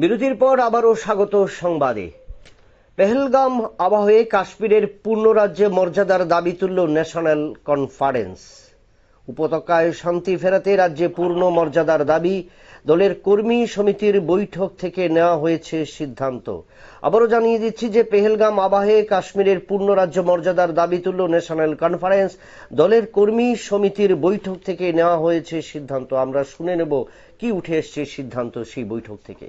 বিরতির পর আবারও স্বাগত সংবাদে। পেহেলগাম আবহে কাশ্মীরের পূর্ণ রাজ্যে মর্যাদার দাবি তুলল ন্যাশনাল কনফারেন্স। উপত্যকায় শান্তি ফেরাতে রাজ্যে পূর্ণ মর্যাদার দাবি দলের কর্মী সমিতির বৈঠক থেকে নেওয়া হয়েছে সিদ্ধান্ত। আবারও জানিয়ে দিচ্ছি যে পেহেলগাম আবাহে কাশ্মীরের পূর্ণ রাজ্য মর্যাদার দাবি তুলল ন্যাশনাল কনফারেন্স। দলের কর্মী সমিতির বৈঠক থেকে নেওয়া হয়েছে সিদ্ধান্ত। আমরা শুনে নেব কি উঠে এসছে সিদ্ধান্ত সেই বৈঠক থেকে।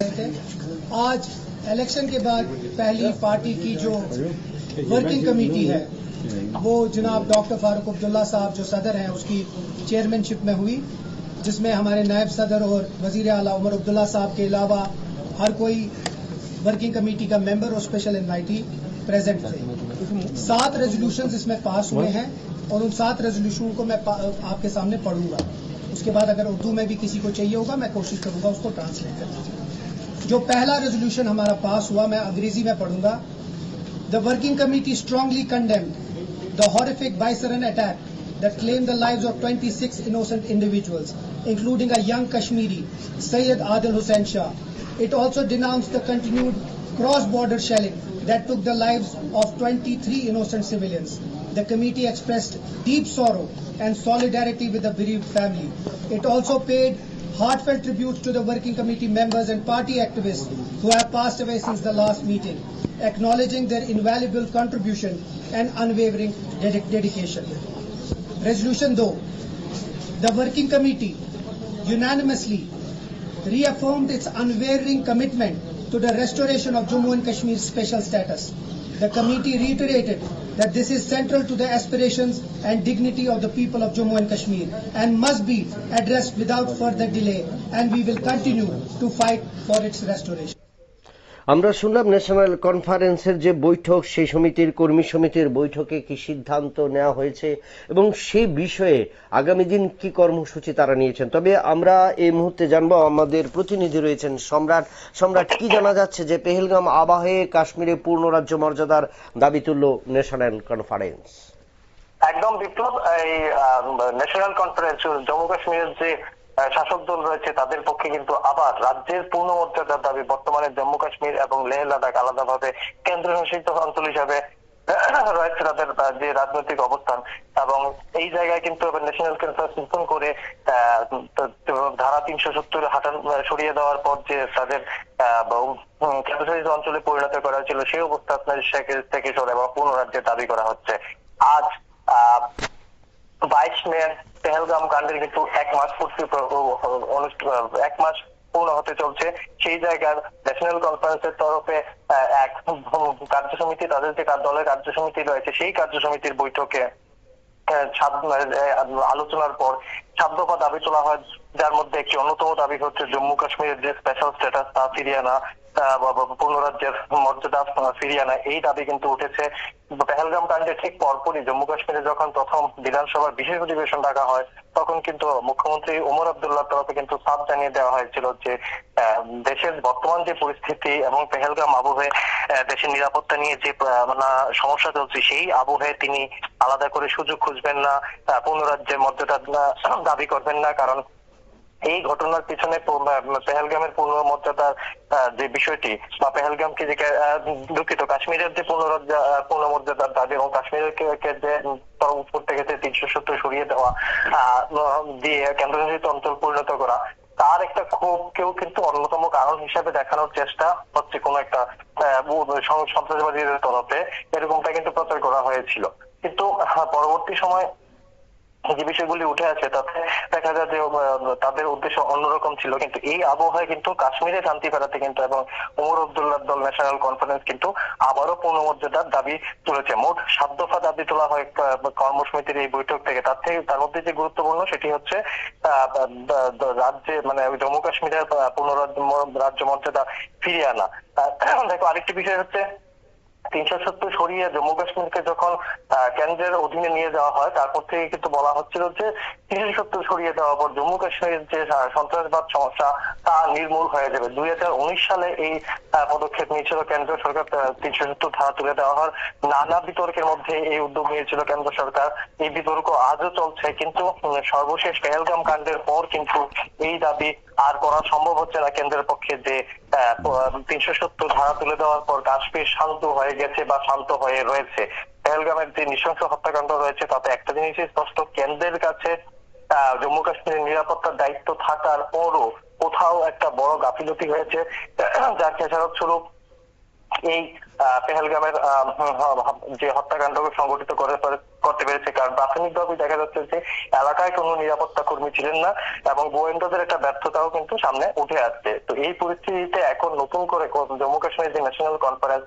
आज इलेक्शन के बाद पहली पार्टी की जो वर्किंग कमेटी है, वो जनाब डॉक्टर फारूक अब्दुल्ला साहब जो सदर हैं, उसकी चेयरमैनशिप में हुई, जिसमें हमारे नायब सदर और वज़ीर अला उमर अब्दुल्ला साहब के अलावा हर कोई वर्किंग कमेटी का मेंबर और स्पेशल इनवाइटी प्रेजेंट थे। सात रेजोल्यूशन इसमें पास हुए हैं और उन सात रेजोल्यूशन को मैं आपके सामने पढ़ूँगा। उसके बाद अगर उर्दू में भी किसी को चाहिए होगा, मैं कोशिश करूँगा उसको ट्रांसलेट करने जो पहला रेजोल्यूशन हमारा पास हुआ मैं अंग्रेजी में पढ़ूंगा the working committee strongly condemned the horrific Baisaran attack that claimed the lives of 26 innocent individuals, including a young Kashmiri, Sayyid Adil Hussain Shah. It also denounced the continued cross-border shelling that took the lives of 23 innocent civilians. The committee expressed deep sorrow and solidarity with the bereaved family. It also paid heartfelt tributes to the working committee members and party activists who have passed away since the last meeting, acknowledging their invaluable contribution and unwavering dedic- dedication. Resolution though, The working committee unanimously reaffirmed its unwavering commitment to the restoration of Jammu and Kashmir's special status. The committee reiterated that this is central to the aspirations and dignity of the people of Jammu and Kashmir and must be addressed without further delay and we will continue to fight for its restoration. আমরা শুনলাম national কনফারেন্সের যে বৈঠক, সেই সমিতির কর্মী সমিতির বৈঠকে কি সিদ্ধান্ত নেওয়া হয়েছে এবং সেই বিষয়ে আগামী দিন কি কর্মসূচি তারা নিয়েছেন? তবে আমরা এই মুহূর্তে জানব, আমাদের প্রতিনিধি রয়েছেন সম্রাট। সম্রাট, কি জানা যাচ্ছে যে পেহেলগাম আবাহে কাশ্মীরে পূর্ণ রাজ্য মর্যাদার দাবি তুলল ন্যাশনাল কনফারেন্স? একদম বিপ্লব, এই ন্যাশনাল কনফারেন্স, জম্মু কাশ্মীরের যে শাসক দল রয়েছে, তাদের পক্ষে কিন্তু আবার রাজ্যের পূর্ণ মর্যাদার দাবি বর্তমানে জম্মু কাশ্মীর এবং লেহ লাদাখ আলাদাভাবে কেন্দ্রশাসিত অঞ্চল হিসাবে রয়েছে তাদের যে রাজনৈতিক অবস্থান। এবং এই জায়গায় কিন্তু ন্যাশনাল কনফারেন্স নতুন করে ধারা তিনশো সত্তর হাটান সরিয়ে দেওয়ার পর যে তাদের কেন্দ্রশাসিত অঞ্চলে পরিণত করা হয়েছিল, সেই অবস্থা আপনার থেকে- সরে এবং পূর্ণ রাজ্যের দাবি করা হচ্ছে। আজ বাইশ মে পেহেলগাম কাণ্ডের কিন্তু এক মাস পূর্তি এক মাস পূর্ণ হতে চলছে। সেই জায়গার ন্যাশনাল কনফারেন্সের তরফে এক কার্য সমিতি, তাদের যে দলের কার্য সমিতি রয়েছে, সেই কার্য সমিতির বৈঠকে আলোচনার পর সাত দফা দাবি তোলা হয়, যার মধ্যে একটি অন্যতম দাবি হচ্ছে জম্মু কাশ্মীরের যে স্পেশাল স্ট্যাটাস তা ফিরিয়ে আনা আহ, বা- বা পূর্ণ রাজ্যের মর্যাদা ফিরিয়ে আনা এই দাবি কিন্তু উঠেছে পেহেলগাম কাণ্ডে ঠিক পরপরই। জম্মু কাশ্মীরে যখন প্রথম বিধানসভার বিশেষ অধিবেশন ডাকা হয় তখন কিন্তু মুখ্যমন্ত্রী ওমর আবদুল্লাহ তরফে কিন্তু সাফ জানিয়ে দেওয়া হয়েছিল যে দেশের বর্তমান যে পরিস্থিতি এবং পেহেলগাম আবহে দেশের নিরাপত্তা নিয়ে যে সমস্যা চলছে সেই আবহে তিনি আলাদা করে সুযোগ খুঁজবেন না আহ, পূর্ণ রাজ্যের মর্যাদা দাবি করবেন না কারণ এই ঘটনার পিছনে পেহেলগামের পূর্ণ মর্যাদার আহ, যে বিষয়টি বা পেহেলগামকে যে দুঃখিত কাশ্মীরের যে পূর্ণ রাজ্য- পূর্ণ মর্যাদার দাবি এবং কাশ্মীরের যে উপর থেকে তিনশো সত্তর সরিয়ে দেওয়া দিয়ে কেন্দ্রশাসিত অঞ্চল পরিণত করা তার একটা ক্ষোভকেও কিন্তু অন্যতম কারণ হিসাবে দেখানোর চেষ্টা হচ্ছে কোন একটা সন্ত্রাসবাদীদের তরফে এরকমটা কিন্তু প্রচার করা হয়েছিল। কিন্তু আহ, পরবর্তী সময় যে বিষয়গুলি উঠে আসে তাতে দেখা যায় যে তাদের উদ্দেশ্য অন্যরকম ছিল। কিন্তু এই আবহাওয়ায় কিন্তু কাশ্মীরে শান্তি ফেরাতে কিন্তু এবং ওমর আব্দুল্লাহ দল ন্যাশনাল কনফারেন্স কিন্তু আবারও পূর্ণমর্যাদার দাবি তুলেছে। মোট সাত দফা দাবি তোলা হয় কর্মসমিতির এই বৈঠক থেকে। তার থেকে, তার মধ্যে যে গুরুত্বপূর্ণ সেটি হচ্ছে রাজ্যে মানে জম্মু কাশ্মীরের পূর্ণ রাজ্য মর্যাদা ফিরিয়ে আনা। দেখো, আরেকটি বিষয় হচ্ছে তিনশো সত্তর সরিয়ে জম্মু কাশ্মীরকে যখন কেন্দ্রের অধীনে নিয়ে যাওয়া হয়, তারপর থেকে কিন্তু বলা হচ্ছিল যে তিনশো সত্তর সরিয়ে দেওয়ার পর জম্মু কাশ্মীরের যে সন্ত্রাসবাদ সমস্যা, তা নির্মূল হয়ে যাবে। দুই হাজার উনিশ সালে এই পদক্ষেপ নিয়েছিল কেন্দ্র সরকার তিনশো সত্তর ধারা তুলে দেওয়া হয়। নানা বিতর্কের মধ্যে এই উদ্যোগ নিয়েছিল কেন্দ্র সরকার। এই বিতর্ক আজও চলছে, কিন্তু সর্বশেষ পেহেলগাম কাণ্ডের পর কিন্তু এই দাবি আর করা সম্ভব হচ্ছে না কেন্দ্রের পক্ষে যে তিনশো সত্তর ধারা তুলে দেওয়ার পর কাশ্মীর শান্ত হয়ে গেছে বা শান্ত হয়ে রয়েছে। পেহেলগামের যে নৃশংস হত্যাকাণ্ড রয়েছে, তাতে একটা জিনিসই স্পষ্ট, কেন্দ্রের কাছে জম্মু কাশ্মীরের নিরাপত্তার দায়িত্ব থাকার পরও কোথাও একটা বড় গাফিলতি হয়েছে। যার খেসারত স্বরূপ এই পেহেলগামের যে হত্যাকাণ্ডকে সংগঠিত করে করতে পেরেছে, কারণ প্রাথমিকভাবে দেখা যাচ্ছে যে এলাকায় কোনো নিরাপত্তা কর্মী ছিলেন না এবং গোয়েন্দাদের একটা ব্যর্থতাও কিন্তু সামনে উঠে আসছে। তো এই পরিস্থিতিতে এখন নতুন করে জম্মু কাশ্মীরের যে ন্যাশনাল কনফারেন্স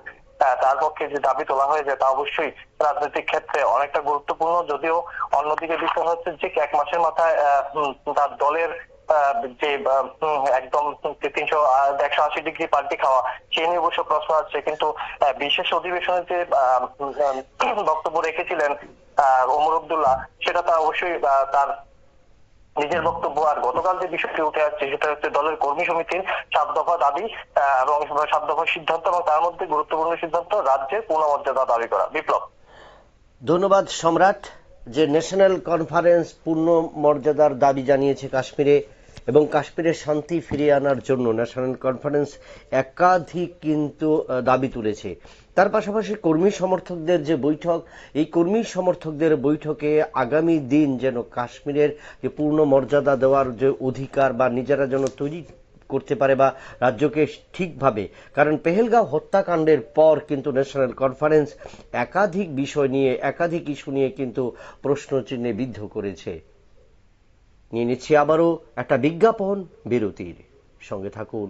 তার পক্ষে যে দাবি তোলা হয়েছে তা অবশ্যই রাজনৈতিক ক্ষেত্রে অনেকটা গুরুত্বপূর্ণ, যদিও অন্যদিকে বিষয় হচ্ছে যে এক মাসের মাথায় তার দলের যে একদম তিনশো একশো আশি ডিগ্রি পাল্টি খাওয়া, সে নিয়ে অবশ্য প্রশ্ন আছে কিন্তু বিশেষ অধিবেশনে যে বক্তব্য রেখেছিলেন ওমর আব্দুল্লাহ, সেটা তা অবশ্যই তার নিজের বক্তব্য। আর গতকাল যে বিষয়টি উঠে আসছে, সেটা হচ্ছে দলের কর্মী সমিতির সাত দফা দাবি এবং সাত দফা সিদ্ধান্ত, এবং তার মধ্যে গুরুত্বপূর্ণ সিদ্ধান্ত, রাজ্যের পুনঃমর্যাদা দাবি করা। বিপ্লব। ধন্যবাদ, সম্রাট। যে ন্যাশনাল কনফারেন্স পূর্ণ মর্যাদার দাবি জানিয়েছে কাশ্মীরে এবং কাশ্মীরে শান্তি ফিরিয়ে আনার জন্য ন্যাশনাল কনফারেন্স একাধিক কিন্তু দাবি তুলেছে। তার পাশাপাশি কর্মী সমর্থকদের যে বৈঠক, এই কর্মী সমর্থকদের বৈঠকে আগামী দিন যেন কাশ্মীরের যে পূর্ণ মর্যাদা দেওয়ার যে অধিকার বা নিজেরা যেন তৈরি করতে পারে বা রাজ্যকে ঠিকভাবে। কারণ পেহেলগাঁও হত্যাকাণ্ডের পর কিন্তু ন্যাশনাল কনফারেন্স একাধিক বিষয় নিয়ে, একাধিক ইস্যু নিয়ে কিন্তু প্রশ্নচিহ্নে বিদ্ধ করেছে। নিয়ে নিচ্ছি আবারও একটা বিজ্ঞাপন বিরতির। সঙ্গে থাকুন।